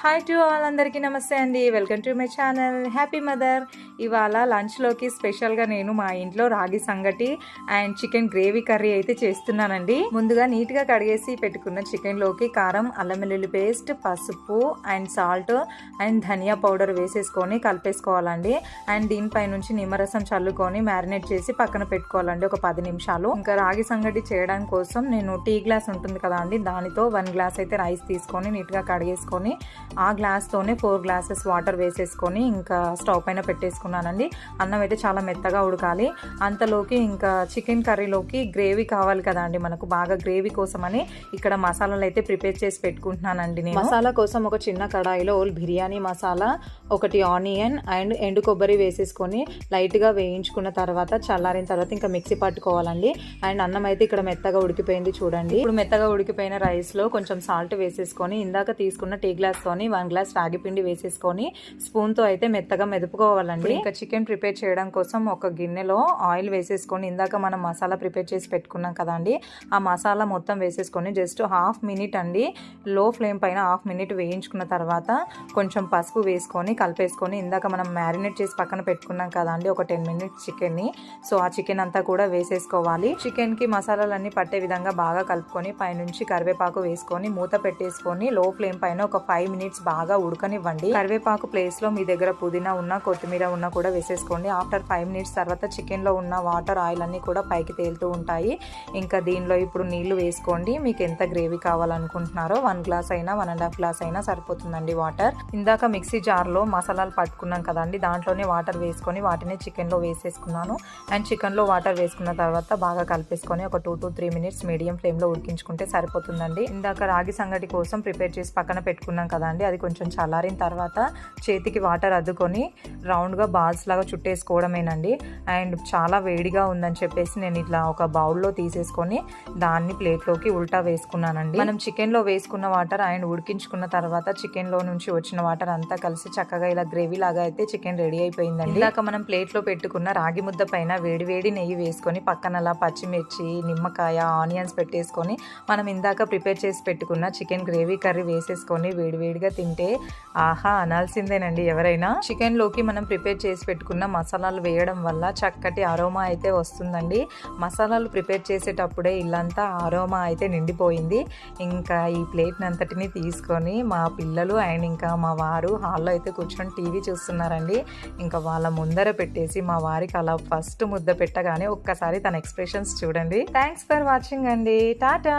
Hi to all అందరికీ నమస్తే అండి. Welcome to my channel happy mother ఇవాళ లంచ్లోకి స్పెషల్గా నేను మా ఇంట్లో రాగి సంగటి అండ్ చికెన్ గ్రేవీ కర్రీ అయితే చేస్తున్నానండి. ముందుగా నీట్గా కడిగేసి పెట్టుకున్న చికెన్లోకి కారం అల్లం వెల్లుల్లి పేస్ట్ పసుపు అండ్ సాల్ట్ అండ్ ధనియా పౌడర్ వేసేసుకొని కలిపేసుకోవాలండి. అండ్ దీనిపై నుంచి నిమ్మరసం చల్లుకొని మ్యారినేట్ చేసి పక్కన పెట్టుకోవాలండి. ఒక పది నిమిషాలు. ఇంకా రాగి సంగటి చేయడం కోసం నేను టీ గ్లాస్ ఉంటుంది కదా అండి. దానితో వన్ గ్లాస్ అయితే రైస్ తీసుకొని నీట్గా కడిగేసుకొని ఆ గ్లాస్తోనే ఫోర్ గ్లాసెస్ వాటర్ వేసేసుకొని ఇంకా స్టవ్ పైన పెట్టేసుకున్నానండి. అన్నం అయితే చాలా మెత్తగా ఉడకాలి. అంతలోకి ఇంకా చికెన్ కర్రీలోకి గ్రేవీ కావాలి కదా అండి మనకు బాగా గ్రేవీ కోసమని ఇక్కడ మసాలాలు అయితే ప్రిపేర్ చేసి పెట్టుకుంటున్నానండి నేను. మసాలా కోసం ఒక చిన్న కడాయిలో బిర్యానీ మసాలా ఒకటి ఆనియన్ అండ్ ఎండు కొబ్బరి వేసేసుకొని లైట్గా వేయించుకున్న తర్వాత చల్లారిన తర్వాత ఇంకా మిక్సీ పట్టుకోవాలండి. అండ్ అన్నం అయితే ఇక్కడ మెత్తగా ఉడికిపోయింది చూడండి. ఇప్పుడు మెత్తగా ఉడికిపోయిన రైస్లో కొంచెం సాల్ట్ వేసేసుకొని ఇందాక తీసుకున్న టీ గ్లాస్ తోని వన్ గ్లాస్ రాగి పిండి వేసేసుకొని స్పూన్తో అయితే మెత్తగా మెదుపుకోవాలండి. ఇంకా చికెన్ ప్రిపేర్ చేయడం కోసం ఒక గిన్నెలో ఆయిల్ వేసేసుకొని ఇందాక మనం మసాలా ప్రిపేర్ చేసి పెట్టుకున్నాం కదండి ఆ మసాలా మొత్తం వేసేసుకొని జస్ట్ హాఫ్ మినిట్ అండి లో ఫ్లేమ్ పైన హాఫ్ మినిట్ వేయించుకున్న తర్వాత కొంచెం పసుపు వేసుకొని కలిపేసుకొని ఇందాక మనం మ్యారినేట్ చేసి పక్కన పెట్టుకున్నాం కదండి ఒక టెన్ మినిట్స్ చికెన్ని సో ఆ చికెన్ అంతా కూడా వేసేసుకోవాలి. చికెన్కి మసాలాలన్నీ పట్టే విధంగా బాగా కలుపుకొని పైనుంచి కరివేపాకు వేసుకొని మూత పెట్టేసుకొని లో ఫ్లేమ్ పైన ఒక ఫైవ్ మినిట్స్ బాగా ఉడకనివ్వండి. కరివేపాకు ప్లేస్లో మీ దగ్గర పుదీనా ఉన్న కొత్తిమీర ఉన్నా కూడా వేసేసుకోండి. ఆఫ్టర్ ఫైవ్ మినిట్స్ తర్వాత చికెన్లో ఉన్న వాటర్ ఆయిల్ అన్ని కూడా పైకి తేలుతూ ఉంటాయి. ఇంకా దీనిలో ఇప్పుడు నీళ్ళు వేసుకోండి. మీకు ఎంత గ్రేవీ కావాలనుకుంటున్నారో వన్ గ్లాస్ అయినా వన్ అండ్ హాఫ్ గ్లాస్ అయినా సరిపోతుందండి వాటర్. ఇందాక మిక్సీ జార్లో మసాలాలు పట్టుకున్నాం కదండి దాంట్లోనే వాటర్ వేసుకొని వాటిని చికెన్లో వేసేసుకున్నాను. అండ్ చికెన్లో వాటర్ వేసుకున్న తర్వాత బాగా కలిపేసుకొని ఒక two to three minutes medium ఫ్లేమ్లో ఉడికించుకుంటే సరిపోతుందండి. ఇందాక రాగి సంగటి కోసం ప్రిపేర్ చేసి పక్కన పెట్టుకున్నాం కదండి అది కొంచెం చల్లారిన తర్వాత చేతికి వాటర్ అద్దుకొని రౌండ్గా బాల్స్ లాగా చుట్టేసుకోవడమేనండి. అండ్ చాలా వేడిగా ఉందని చెప్పేసి నేను ఇట్లా ఒక బౌల్లో తీసేసుకొని దాన్ని ప్లేట్లోకి ఉల్టా వేసుకున్నానండి. మనం చికెన్లో వేసుకున్న వాటర్ అండ్ ఉడికించుకున్న తర్వాత చికెన్లో నుంచి వచ్చిన వాటర్ అంతా కలిసి చక్కగా ఇలా గ్రేవీ లాగా అయితే చికెన్ రెడీ అయిపోయిందండి. ఇలాక మనం ప్లేట్లో పెట్టుకున్న రాగి ముద్ద పైన వేడి వేడి నెయ్యి వేసుకొని పక్కన అలా పచ్చిమిర్చి నిమ్మకాయ ఆనియన్స్ పెట్టేసుకొని మనం ఇందాక ప్రిపేర్ చేసి పెట్టుకున్న చికెన్ గ్రేవీ కర్రీ వేసేసుకొని వేడివేడిగా తింటే ఆహా అనాల్సిందేనండి ఎవరైనా. చికెన్లోకి మనం ప్రిపేర్ చేసి పెట్టుకున్న మసాలాలు వేయడం వల్ల చక్కటి అరోమా అయితే వస్తుందండి. మసాలాలు ప్రిపేర్ చేసేటప్పుడే ఇల్లంతా అరోమా అయితే నిండిపోయింది. ఇంకా ఈ ప్లేట్ అంతటిని తీసుకొని మా పిల్లలు అండ్ ఇంకా మా వారు హాల్లో అయితే కూర్చొని టీవీ చూస్తున్నారండి. ఇంకా వాళ్ళ ముందర పెట్టేసి మా వారికి అలా ఫస్ట్ ముద్ద పెట్టగానే ఒక్కసారి తన ఎక్స్ప్రెషన్స్ చూడండి. థ్యాంక్స్ ఫర్ వాచింగ్ అండి. టాటా!